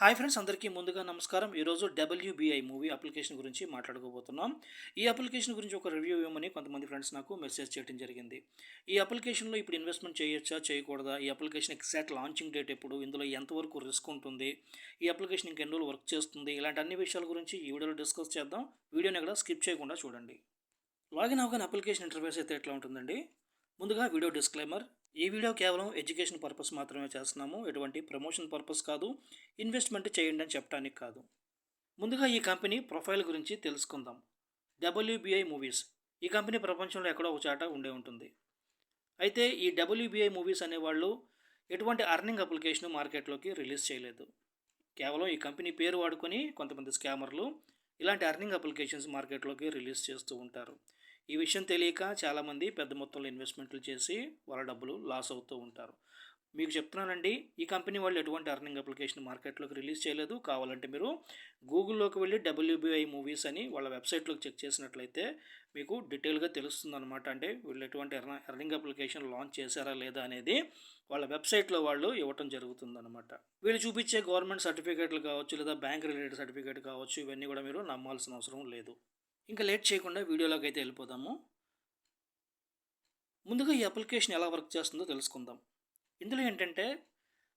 Hi friends అందరికీ ముందుగా నమస్కారం. ఈరోజు డబ్ల్యూబీఐ మూవీ అప్లికేషన్ గురించి మాట్లాడుకోబోతున్నాం ఈ అప్లికేషన్ గురించి ఒక రివ్యూ ఇవ్వమని కొంతమంది ఫ్రెండ్స్ నాకు మెసేజ్ చేయడం జరిగింది. ఈ అప్లికేషన్లో ఇప్పుడు ఇన్వెస్ట్మెంట్ చేయొచ్చా చేయకూడదా? ఈ అప్లికేషన్ ఎగ్జాక్ట్ లాంచింగ్ డేట్ ఎప్పుడు? ఇందులో ఎంతవరకు రిస్క్ ఉంటుంది? ఈ అప్లికేషన్ ఇంకెన్ని రోజులు వర్క్ చేస్తుంది? ఇలాంటి అన్ని విషయాల గురించి ఈ వీడియోలో డిస్కస్ చేద్దాం. వీడియోని ఎక్కడ స్కిప్ చేయకుండా చూడండి. లాగిన్ అవగానే అప్లికేషన్ ఇంటర్ఫేస్ అయితే ఎట్లా ఉంటుందండి? ముందుగా వీడియో డిస్క్లైమర్ ఈ వీడియో కేవలం ఎడ్యుకేషన్ పర్పస్ మాత్రమే చేస్తున్నాము. ఎటువంటి ప్రమోషన్ పర్పస్ కాదు. ఇన్వెస్ట్మెంట్ చేయండి అని చెప్పడానికి కాదు. ముందుగా ఈ కంపెనీ ప్రొఫైల్ గురించి తెలుసుకుందాం. డబ్ల్యూబిఐ మూవీస్. ఈ కంపెనీ ప్రపంచంలో ఎక్కడో ఒక చాట ఉండే ఉంటుంది. అయితే ఈ డబ్ల్యూబిఐ మూవీస్ అనేవాళ్ళు ఎటువంటి అర్నింగ్ అప్లికేషన్ మార్కెట్లోకి రిలీజ్ చేయలేదు. కేవలం ఈ కంపెనీ పేరు వాడుకొని కొంతమంది స్కామర్లు ఇలాంటి అర్నింగ్ అప్లికేషన్స్ మార్కెట్లోకి రిలీజ్ చేస్తూ ఉంటారు. ఈ విషయం తెలియక చాలామంది పెద్ద మొత్తంలో ఇన్వెస్ట్మెంట్లు చేసి వాళ్ళ డబ్బులు లాస్ అవుతూ ఉంటారు. మీకు చెప్తున్నానండి ఈ కంపెనీ వాళ్ళు ఎటువంటి అర్నింగ్ అప్లికేషన్ మార్కెట్లోకి రిలీజ్ చేయలేదు. కావాలంటే మీరు గూగుల్లోకి వెళ్ళి డబ్ల్యూబీఐ మూవీస్ అని వాళ్ళ వెబ్సైట్లోకి చెక్ చేసినట్లయితే మీకు డీటెయిల్గా తెలుస్తుంది అనమాట అంటే వీళ్ళు ఎటువంటి ఎర్నింగ్ అప్లికేషన్ లాంచ్ చేశారా లేదా అనేది వాళ్ళ వెబ్సైట్లో వాళ్ళు ఇవ్వటం జరుగుతుందన్నమాట. వీళ్ళు చూపించే గవర్నమెంట్ సర్టిఫికేట్లు కావచ్చు లేదా బ్యాంక్ రిలేటెడ్ సర్టిఫికేట్ కావచ్చు ఇవన్నీ కూడా మీరు నమ్మాల్సిన అవసరం లేదు. ఇంకా లేట్ చేయకుండా వీడియోలోకి అయితే వెళ్ళిపోదాము. ముందుగా ఈ అప్లికేషన్ ఎలా వర్క్ చేస్తుందో తెలుసుకుందాం. ఇందులో ఏంటంటే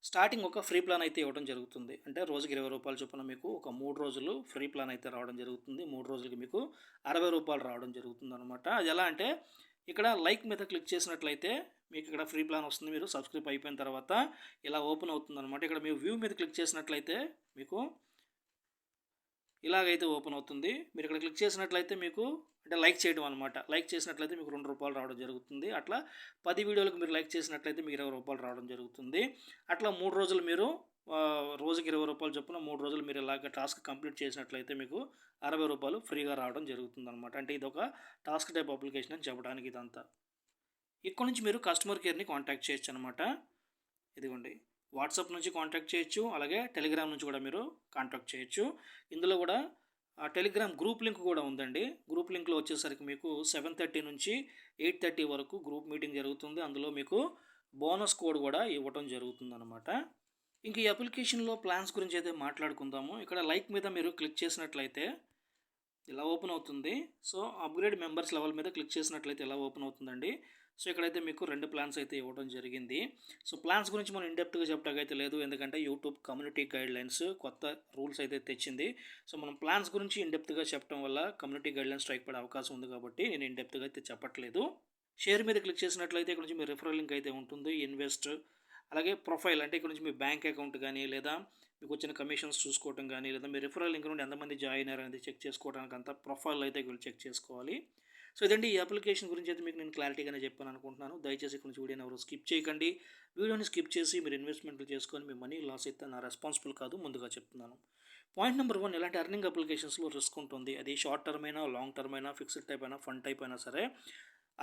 స్టార్టింగ్ ఒక ఫ్రీ ప్లాన్ అయితే ఇవ్వడం జరుగుతుంది. అంటే రోజుకి ఇరవై రూపాయలు చొప్పున మీకు ఒక మూడు రోజులు ఫ్రీ ప్లాన్ అయితే రావడం జరుగుతుంది. మూడు రోజులకి మీకు అరవై రూపాయలు రావడం జరుగుతుంది అనమాట అది ఎలా అంటే ఇక్కడ లైక్ మీద క్లిక్ చేసినట్లయితే మీకు ఇక్కడ ఫ్రీ ప్లాన్ వస్తుంది. మీరు సబ్స్క్రైబ్ అయిపోయిన తర్వాత ఇలా ఓపెన్ అవుతుంది అనమాట ఇక్కడ మీరు వ్యూ మీద క్లిక్ చేసినట్లయితే మీకు ఇలాగైతే ఓపెన్ అవుతుంది. మీరు ఇక్కడ క్లిక్ చేసినట్లయితే మీకు అంటే లైక్ చేయడం అనమాట లైక్ చేసినట్లయితే మీకు రెండు రూపాయలు రావడం జరుగుతుంది. అట్లా పది వీడియోలకు మీరు లైక్ చేసినట్లయితే మీకు ఇరవై రూపాయలు రావడం జరుగుతుంది. అట్లా మూడు రోజులు మీరు రోజుకి ఇరవై రూపాయలు చొప్పున మూడు రోజులు మీరు ఇలాగ టాస్క్ కంప్లీట్ చేసినట్లయితే మీకు అరవై రూపాయలు ఫ్రీగా రావడం జరుగుతుంది అనమాట అంటే ఇది ఒక టాస్క్ టైప్ అప్లికేషన్ అని చెప్పడానికి ఇదంతా. ఇక్కడ నుంచి మీరు కస్టమర్ కేర్ని కాంటాక్ట్ చేయొచ్చు అనమాట ఇదిగోండి. వాట్సాప్ నుంచి కాంటాక్ట్ చేయొచ్చు అలాగే టెలిగ్రామ్ నుంచి కూడా మీరు కాంటాక్ట్ చేయొచ్చు. ఇందులో కూడా ఆ టెలిగ్రామ్ గ్రూప్ లింక్ కూడా ఉందండి. గ్రూప్ లింక్లో వచ్చేసరికి మీకు సెవెన్ థర్టీ నుంచి ఎయిట్ థర్టీ వరకు గ్రూప్ మీటింగ్ జరుగుతుంది. అందులో మీకు బోనస్ కోడ్ కూడా ఇవ్వటం జరుగుతుంది అనమాట ఇంక ఈ అప్లికేషన్లో ప్లాన్స్ గురించి అయితే మాట్లాడుకుందాము. ఇక్కడ లైక్ మీద మీరు క్లిక్ చేసినట్లయితే ఇలా ఓపెన్ అవుతుంది. సో అప్గ్రేడ్ మెంబర్స్ లెవెల్ మీద క్లిక్ చేసినట్లయితే ఇలా ఓపెన్ అవుతుందండి. సో ఇక్కడైతే మీకు రెండు ప్లాన్స్ అయితే ఇవ్వడం జరిగింది. సో ప్లాన్స్ గురించి మనం ఇండెప్త్గా చెప్పడానికి లేదు. ఎందుకంటే యూట్యూబ్ కమ్యూనిటీ గైడ్ లైన్స్ కొత్త రూల్స్ అయితే తెచ్చింది. సో మనం ప్లాన్స్ గురించి ఇండెప్త్గా చెప్పడం వల్ల కమ్యూనిటీ గైడ్ లైన్స్ స్ట్రైక్ పడే అవకాశం ఉంది కాబట్టి నేను ఇండెప్త్గా అయితే చెప్పట్లేదు. షేర్ మీద క్లిక్ చేసినట్లయితే ఇక్కడ నుంచి మీ రిఫరల్ లింక్ అయితే ఉంటుంది. ఇన్వెస్ట్ అలాగే ప్రొఫైల్ అంటే ఇక్కడ నుంచి మీ బ్యాంక్ అకౌంట్ కానీ లేదా మీకు వచ్చిన కమిషన్స్ చూసుకోవడం కానీ లేదా మీ రిఫరల్ లింక్ నుండి ఎంతమంది జాయిన్ అయ్యారు అనేది చెక్ చేసుకోవడానికి అంతా ప్రొఫైల్ అయితే వీళ్ళు చెక్ చేసుకోవాలి. సో ఇదండి ఈ అప్లికేషన్ గురించి అయితే మీకు నేను క్లారిటీగానే చెప్పాను అనుకుంటున్నాను. దయచేసి ఇక్కడ నుంచి వీడియోని ఎవరు స్కిప్ చేయకండి. వీడియోని స్కిప్ చేసి మీరు ఇన్వెస్ట్మెంట్లు చేసుకొని మీ మనీ లాస్ అయితే నా రెస్పాన్సిబుల్ కాదు ముందుగా చెప్తున్నాను. పాయింట్ నెంబర్ వన్ ఇలాంటి అర్నింగ్ అప్లికేషన్స్లో రిస్క్ ఉంటుంది? అది షార్ట్ టర్మ్ అయినా లాంగ్ టర్మ్ అయినా ఫిక్స్డ్ టైప్ అయినా ఫండ్ టైప్ అయినా సరే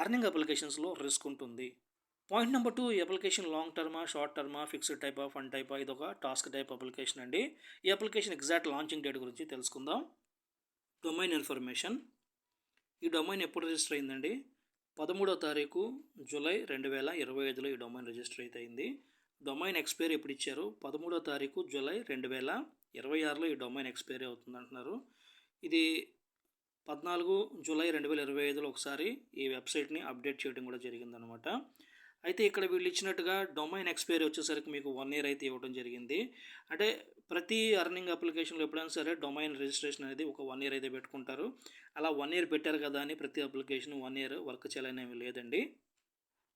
అర్నింగ్ అప్లికేషన్స్లో రిస్క్ ఉంటుంది. పాయింట్ నెంబర్ టూ ఈ అప్లికేషన్ లాంగ్ టర్మా షార్ట్ టర్మా ఫిక్స్డ్ టైపా ఫండ్ టైపా? ఇది ఒక టాస్క్ టైప్ అప్లికేషన్ అండి. ఈ అప్లికేషన్ ఎగ్జాక్ట్ లాంచింగ్ డేట్ గురించి తెలుసుకుందాం. Domain information. ఈ డొమైన్ ఎప్పుడు రిజిస్టర్ అయిందండి? పదమూడో తారీఖు జూలై రెండు వేల ఇరవై ఐదులో ఈ డొమైన్ రిజిస్టర్ అయితే అయింది. డొమైన్ ఎక్స్పైరీ ఎప్పుడు ఇచ్చారు? పదమూడో తారీఖు జూలై రెండు వేల ఇరవై ఆరులో ఈ డొమైన్ ఎక్స్పైరీ అవుతుంది అంటున్నారు ఇది పద్నాలుగు జూలై రెండు వేల ఇరవై ఐదులో ఒకసారి ఈ వెబ్సైట్ని అప్డేట్ చేయడం కూడా జరిగిందనమాట. అయితే ఇక్కడ వీళ్ళు ఇచ్చినట్టుగా డొమైన్ ఎక్స్పైరీ వచ్చేసరికి మీకు వన్ ఇయర్ అయితే ఇవ్వడం జరిగింది. అంటే ప్రతి అర్నింగ్ అప్లికేషన్లో ఎప్పుడైనా సరే డొమైన్ రిజిస్ట్రేషన్ అనేది ఒక వన్ ఇయర్ అయితే పెట్టుకుంటారు. అలా వన్ ఇయర్ పెట్టారు కదా అని ప్రతి అప్లికేషన్ వన్ ఇయర్ వర్క్ చేయాలనేవి లేదండి.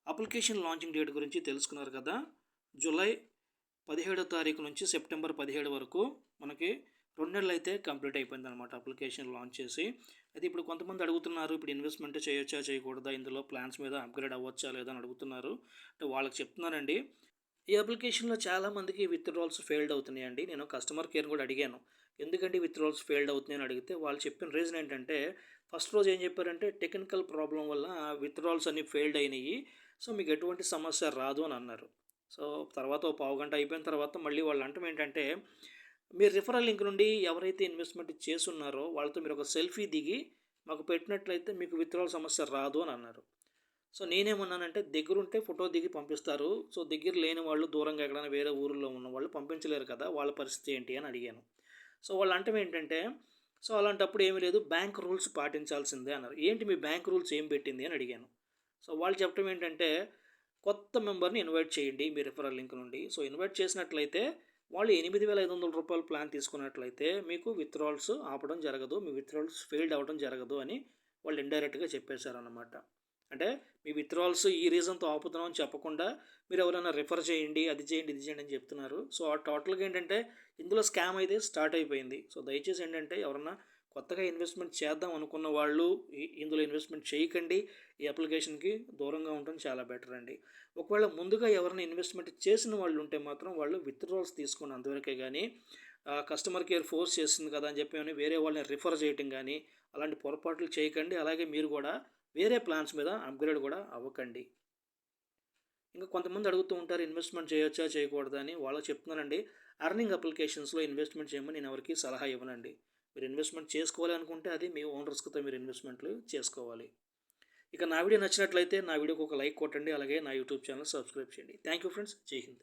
అప్లికేషన్ లాంచింగ్ డేట్ గురించి తెలుసుకున్నారు కదా. జూలై పదిహేడో తారీఖు నుంచి సెప్టెంబర్ పదిహేడు వరకు మనకి రెండు నెలలు అయితే కంప్లీట్ అయిపోయింది అనమాట అప్లికేషన్ లాంచ్ చేసి. అయితే ఇప్పుడు కొంతమంది అడుగుతున్నారు ఇప్పుడు ఇన్వెస్ట్మెంట్ చేయొచ్చా చేయకూడదా? ఇందులో ప్లాన్స్ మీద అప్గ్రేడ్ అవ్వచ్చా లేదా? అని అడుగుతున్నారు. అంటే వాళ్ళకి చెప్తున్నానండి ఈ అప్లికేషన్లో చాలామందికి విత్డ్రాల్స్ ఫెయిల్డ్ అవుతున్నాయండి. నేను కస్టమర్ కేర్ కూడా అడిగాను. ఎందుకంటే విత్డ్రాల్స్ ఫెయిల్డ్ అవుతున్నాయని అడిగితే వాళ్ళు చెప్పిన రీజన్ ఏంటంటే ఫస్ట్ రోజు ఏం చెప్పారంటే టెక్నికల్ ప్రాబ్లం వల్ల విత్డ్రాల్స్ అన్ని ఫెయిల్డ్ అయినాయి. సో మీకు ఎటువంటి సమస్య రాదు అని అన్నారు. సో తర్వాత ఒక పావు గంట అయిపోయిన తర్వాత మళ్ళీ వాళ్ళు అంటాం ఏంటంటే మీరు రిఫరల్ లింక్ నుండి ఎవరైతే ఇన్వెస్ట్మెంట్ చేస్తున్నారో వాళ్ళతో మీరు ఒక సెల్ఫీ దిగి మాకు పెట్టినట్లయితే మీకు విత్డ్రాల్ సమస్య రాదు అని అన్నారు. సో నేనేమన్నానంటే దగ్గరుంటే ఫోటో దిగి పంపిస్తారు. సో దగ్గర లేని వాళ్ళు దూరంగా ఎక్కడైనా వేరే ఊరిలో ఉన్న వాళ్ళు పంపించలేరు కదా వాళ్ళ పరిస్థితి ఏంటి అని అడిగాను. సో వాళ్ళు అంటే ఏంటంటే సో అలాంటప్పుడు ఏమీ లేదు బ్యాంక్ రూల్స్ పాటించాల్సిందే అన్నారు. ఏంటి మీ బ్యాంక్ రూల్స్ ఏం పెట్టింది అని అడిగాను. సో వాళ్ళు చెప్పడం ఏంటంటే కొత్త మెంబర్ని ఇన్వైట్ చేయండి మీ రిఫరల్ లింక్ నుండి. సో ఇన్వైట్ చేసినట్లయితే వాళ్ళు ఎనిమిది వేల ఐదు వందల రూపాయల ప్లాన్ తీసుకున్నట్లయితే మీకు విత్డ్రాల్స్ ఆపడం జరగదు మీ విత్డ్రాల్స్ ఫెయిల్డ్ అవ్వడం జరగదు అని వాళ్ళు ఇండైరెక్ట్గా చెప్పేశారనమాట అంటే మీ విత్డ్రాల్స్ ఈ రీజన్తో ఆపుతున్నామని చెప్పకుండా మీరు ఎవరైనా రిఫర్ చేయండి అది చేయండి ఇది చేయండి అని చెప్తున్నారు. సో ఆ టోటల్గా ఏంటంటే ఇందులో స్కామ్ అయితే స్టార్ట్ అయిపోయింది. సో దయచేసి ఏంటంటే ఎవరన్నా కొత్తగా ఇన్వెస్ట్మెంట్ చేద్దాం అనుకున్న వాళ్ళు ఇందులో ఇన్వెస్ట్మెంట్ చేయకండి. ఈ అప్లికేషన్కి దూరంగా ఉండడం చాలా బెటర్ అండి. ఒకవేళ ముందుగా ఎవరైనా ఇన్వెస్ట్మెంట్ చేసిన వాళ్ళు ఉంటే మాత్రం వాళ్ళు విత్డ్రాల్స్ తీసుకుని అంతవరకే కానీ కస్టమర్ కేర్ ఫోర్స్ చేస్తుంది కదా అని చెప్పి అని వేరే వాళ్ళని రిఫర్ చేయటం కానీ అలాంటి పొరపాట్లు చేయకండి. అలాగే మీరు కూడా వేరే ప్లాన్స్ మీద అప్గ్రేడ్ కూడా అవ్వకండి. ఇంకా కొంతమంది అడుగుతూ ఉంటారు ఇన్వెస్ట్మెంట్ చేయొచ్చా? చేయకూడదా? అని. వాళ్ళకి చెప్తున్నానండి అర్నింగ్ అప్లికేషన్స్లో ఇన్వెస్ట్మెంట్ చేయమని నేను ఎవరికి సలహా ఇవ్వనండి. మీరు ఇన్వెస్ట్మెంట్ చేసుకోవాలి అనుకుంటే అది మీ ఓన్ రిస్క్తో మీరు ఇన్వెస్ట్మెంట్లు చేసుకోవాలి. ఇక నా వీడియో నచ్చినట్లయితే నా వీడియోకి ఒక లైక్ కొట్టండి అలాగే నా యూట్యూబ్ ఛానల్ సబ్స్క్రైబ్ చేయండి. Thank you friends Jai Hind